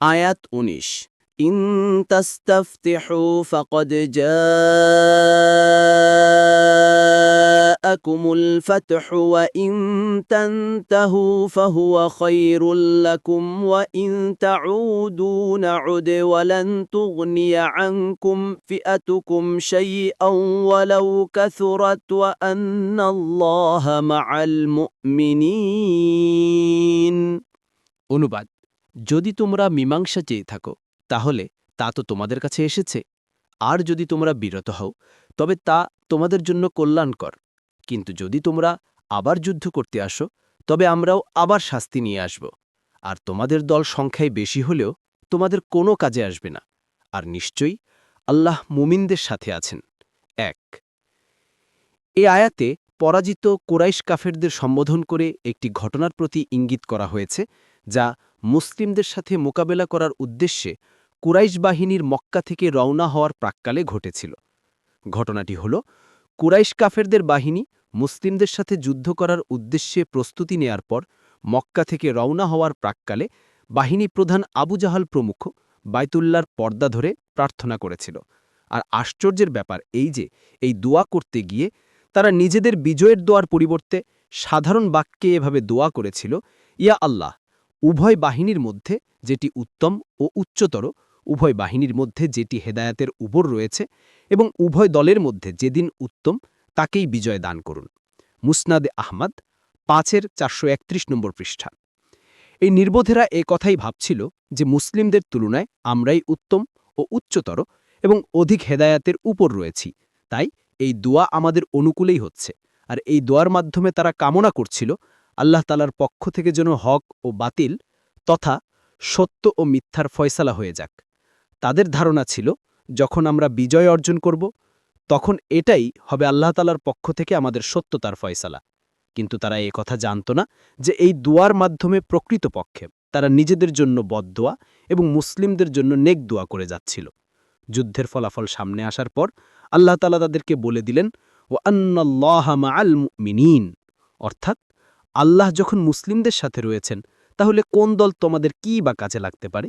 আয়াত উনিশ ইন তাস্তাফতিহু ফাকাদ জাআকুমুল ফাতহু ওয়া ইন তানতাহু ফাহুয়া খায়রুল লাকুম ওয়া ইন তাউদু নাউদ ওয়া লান তুগনিয়া আনকুম ফিআতুকুম শাইআন ওয়ালাউ কাসুরাত ওয়া আন্নাল্লাহা মাআল মুমিনিন অনুবাদ যদি তোমরা মীমাংসা চেয়ে থাকো, তাহলে তা তো তোমাদের কাছে এসেছে। আর যদি তোমরা বিরত হও, তবে তা তোমাদের জন্য কল্যাণকর। কিন্তু যদি তোমরা আবার যুদ্ধ করতে আসো, তবে আমরাও আবার শাস্তি নিয়ে আসব। আর তোমাদের দল সংখ্যায় বেশি হলেও তোমাদের কোনো কাজে আসবে না। আর নিশ্চয়ই আল্লাহ মুমিনদের সাথে আছেন। এক। এ আয়াতে পরাজিত কোরাইশ কাফেরদের সম্বোধন করে একটি ঘটনার প্রতি ইঙ্গিত করা হয়েছে, যা মুসলিমদের সাথে মোকাবেলা করার উদ্দেশ্যে কুরাইশ বাহিনীর মক্কা থেকে রওনা হওয়ার প্রাক্কালে ঘটেছিল। ঘটনাটি হল, কুরাইশ কাফেরদের বাহিনী মুসলিমদের সাথে যুদ্ধ করার উদ্দেশ্যে প্রস্তুতি নেয়ার পর মক্কা থেকে রওনা হওয়ার প্রাক্কালে বাহিনী প্রধান আবু জাহাল প্রমুখ বাইতুল্লার পর্দা ধরে প্রার্থনা করেছিল। আর আশ্চর্যের ব্যাপার এই যে, এই দোয়া করতে গিয়ে তারা নিজেদের বিজয়ের দোয়ার পরিবর্তে সাধারণ বাক্যে এভাবে দোয়া করেছিল, ইয়া আল্লাহ, উভয় বাহিনীর মধ্যে যেটি উত্তম ও উচ্চতর, উভয় বাহিনীর মধ্যে যেটি হেদায়াতের উপর রয়েছে এবং উভয় দলের মধ্যে যেদিন উত্তম, তাকেই বিজয় দান করুন। মুসনাদে আহমদ, পাঁচের চারশো একত্রিশ নম্বর পৃষ্ঠা। এই নির্বোধেরা এ কথাই ভাবছিল যে মুসলিমদের তুলনায় আমরাই উত্তম ও উচ্চতর এবং অধিক হেদায়াতের উপর রয়েছি। তাই এই দোয়া আমাদের অনুকূলেই হচ্ছে। আর এই দোয়ার মাধ্যমে তারা কামনা করছিল আল্লাহ তালার পক্ষ থেকে যেন হক ও বাতিল তথা সত্য ও মিথ্যার ফয়সালা হয়ে যাক। তাদের ধারণা ছিল, যখন আমরা বিজয় অর্জন করব, তখন এটাই হবে আল্লাহ তালার পক্ষ থেকে আমাদের সত্যতার ফয়সালা। কিন্তু তারা এ কথা জানত না যে এই দুয়ার মাধ্যমে প্রকৃতপক্ষে তারা নিজেদের জন্য বদদোয়া এবং মুসলিমদের জন্য নেক দোয়া করে যাচ্ছিল। যুদ্ধের ফলাফল সামনে আসার পর আল্লাহ তালা তাদেরকে বলে দিলেন ও আল মিনীন অর্থাৎ আল্লাহ যখন মুসলিমদের সাথে রয়েছেন, তাহলে কোন দল তোমাদের কী বা কাজে লাগতে পারে?